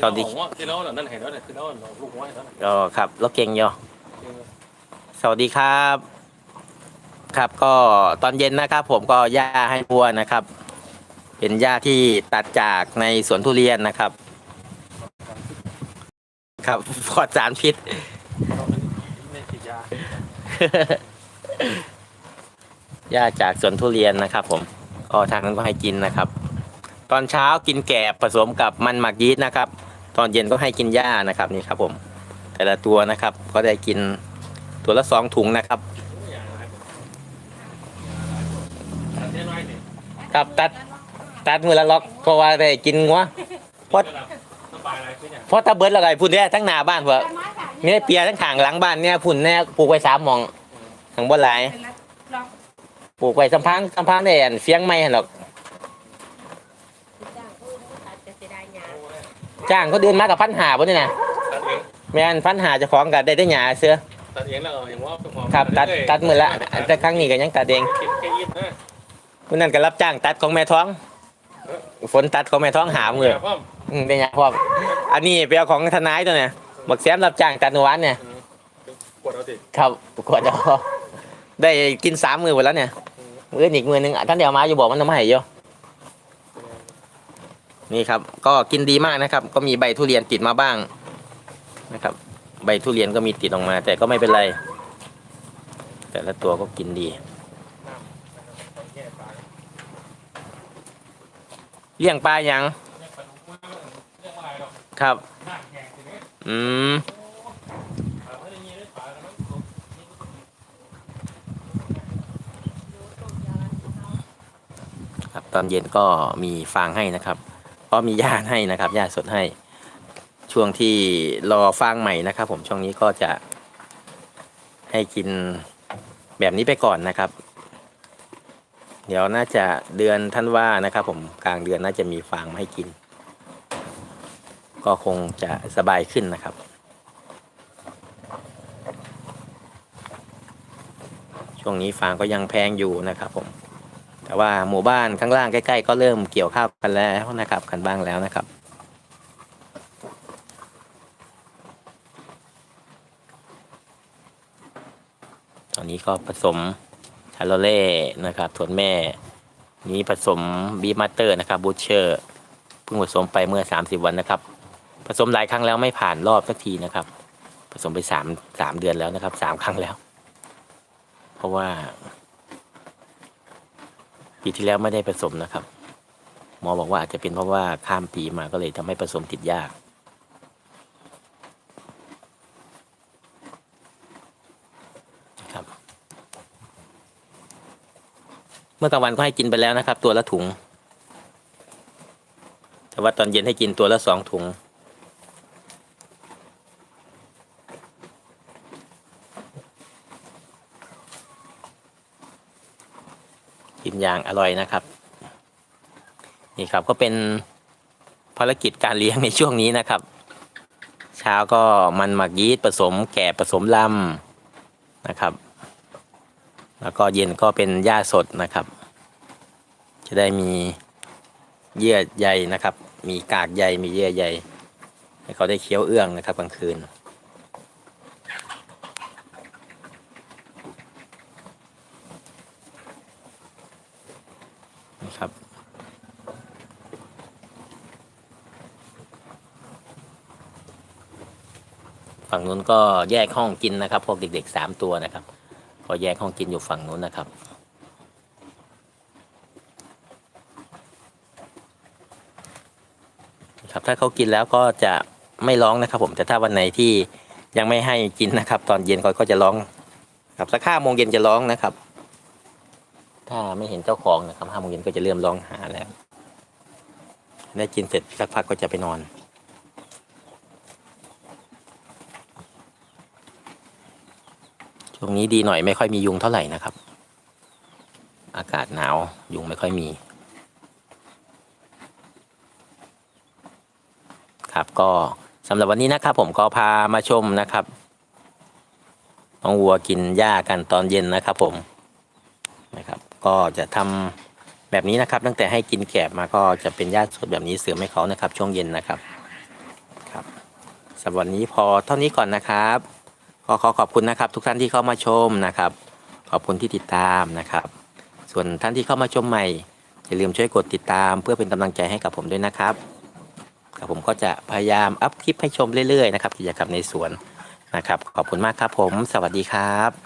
สวัสดี ที่เรานั่นเห็นแล้วเนี่ยที่เราลูกหัวเห็นแล้วก็ครับรถเก่งอยสวัสดีครับ ครับก็ตอนเย็นนะครับ ผมก็หญ้าให้วัวนะครับ เป็นหญ้าที่ตัดจากในสวนทุเรียนนะครับ ครับปลอดสารพิษไม่ติดยาหญ้าจากสวนทุเรียนนะครับ ผมก็ทางนั้นก็ให้กินนะครับ ตอนเช้ากินแกบผสมกับมันหมักยีสต์นะครับ ตอนเย็นก็ให้กินหญ้านะครับนี่ครับผม แต่ละตัวนะครับ ก็ได้กินตัวละสองถุงนะครับเจ๊น้อยนี่ครับตัดตัดมือละล็อกเพราะว่าได้กินงัวเพราะสบายอะไรขึ้นเนี่ยเพราะตาเบิร์ดอะไรพุ่นเนี่ยทั้งหน้าบ้านเพื่อเนี่ยเปียทั้งข้างหลังบ้านเนี่ยพุ่นเนี่ยปลูกไว้สามหมองทางบนหลายปลูกไว้สัมพังสัมพังได้อันเฟียงไม่หั่นหรอก จ้างเขาเดินมากับพันหาพุ่นนี่นะตัดเองแม่นพันหาเจะของกับได้ได้หยาเสือตัดเองแล้วเห็นว่าเป็นความครับตัดตัดมือละแต่ครั้งนี้ก็ยังตัดเองกินแค่ยิ้มนะพุ่นนั่นก็รับจ้างตัดของแม่ท้อง ฝนตัดของแม่ท้องหามือ พ่อมอืมได้หยาพร้อมอันนี้เป็นเอาของทนายตัวเนี่ยบักแซมรับจ้างตัดเมื่อวานเนี่ยปวดเอาดิครับกวดเอาได้กินสามมือหมดแล้วเนี่ย มืออนอีกมือหนึงอะท่านเดียวมาอยู่บอกมันทำให้อยู่ นี่ครับ ก็กินดีมากนะครับ ก็มีใบทุเรียนติดมาบ้างนะครับ ใบทุเรียนก็มีติดออกมา แต่ก็ไม่เป็นไร แต่ละตัวก็กินดี เลี้ยงปลายังเรื่องปลางครับ อืมครับตอนเย็นก็มีฟางให้นะครับ ก็มีหญ้าให้นะครับหญ้าสดให้ ช่วงที่รอฟางใหม่นะครับ ผมช่วงนี้ก็จะ ให้กินแบบนี้ไปก่อนนะครับ เดี๋ยวน่าจะเดือนท่านว่านะครับ ผมกลางเดือนน่าจะมีฟางมาให้กิน ก็คงจะสบายขึ้นนะครับ ช่วงนี้ฟางก็ยังแพงอยู่นะครับผม แต่ว่าหมู่บ้านข้างล่างใกล้ๆ ก็เริ่มเกี่ยวข้าวกันแล้วนะครับ กันบ้างแล้วนะครับตอนนี้ก็ผสมชาโลเล่นะครับถั่วแม่ นี้ผสมบีมาเตอร์นะครับบูชเชอร์เพิ่งผสมไปเมื่อ 30 วันนะครับ ผสมหลายครั้งแล้วไม่ผ่านรอบสักทีนะครับ ผสมไปสามสามเดือนแล้วนะครับสามครั้งแล้ว เพราะว่า ปีที่แล้วไม่ได้ผสมนะครับ หมอบอกว่าอาจจะเป็นเพราะว่าข้ามปีมาก็เลยทำให้ผสมติดยาก ครับ เมื่อกลางวันก็ให้กินไปแล้วนะครับ ตัวละถุง แต่ว่าตอนเย็นให้กินตัวละสองถุง นอย่างอร่อยนะครับ นี่ครับก็เป็นภารกิจการเลี้ยงในช่วงนี้นะครับ เช้าก็มันหมักยีสต์ผสมแก่ผสมลำนะครับ แล้วก็เย็นก็เป็นหญ้าสดนะครับ จะได้มีเยื่อใยนะครับ มีกากใยมีเยื่อใยให้เขาได้เคี้ยวเอื้องนะครับกลางคืน นะครับ ฝั่งนู้นก็แยกห้องกินนะครับ พวกเด็กๆสามตัวนะครับ ก็แยกห้องกินอยู่ฝั่งนู้นนะครับ ครับถ้าเขากินแล้วก็จะไม่ร้องนะครับ ผมแต่ถ้าวันไหนที่ยังไม่ให้กินนะครับ ตอนเย็นเขาก็จะร้อง ครับสักห้าโมงเย็นจะร้องนะครับ ถ้าไม่เห็นเจ้าของนะครับห้าโมงเย็นก็จะเริ่มร้องหาแล้วได้กินเสร็จสักพักก็จะไปนอน ช่วงนี้ดีหน่อยไม่ค่อยมียุงเท่าไหร่นะครับ อากาศหนาวยุงไม่ค่อยมีครับก็สำหรับวันนี้นะครับผมก็พามาชมนะครับน้องวัวกินหญ้ากันตอนเย็นนะครับผมนะครับ ก็จะทำแบบนี้นะครับ ตั้งแต่ให้กินแกบมาก็จะเป็นหญ้าสดแบบนี้เสริมให้เขานะครับ ช่วงเย็นนะครับครับสำหรับวันนี้พอเท่านี้ก่อนนะครับ ขอขอขอบคุณนะครับ ทุกท่านที่เข้ามาชมนะครับ ขอบคุณที่ติดตามนะครับ ส่วนท่านที่เข้ามาชมใหม่อย่าลืมช่วยกดติดตาม เพื่อเป็นกำลังใจให้กับผมด้วยนะครับกับผมก็จะพยายามอัพคลิปให้ชมเรื่อยๆนะครับกิจกรรมในสวนนะครับ ขอบคุณมากครับผม สวัสดีครับ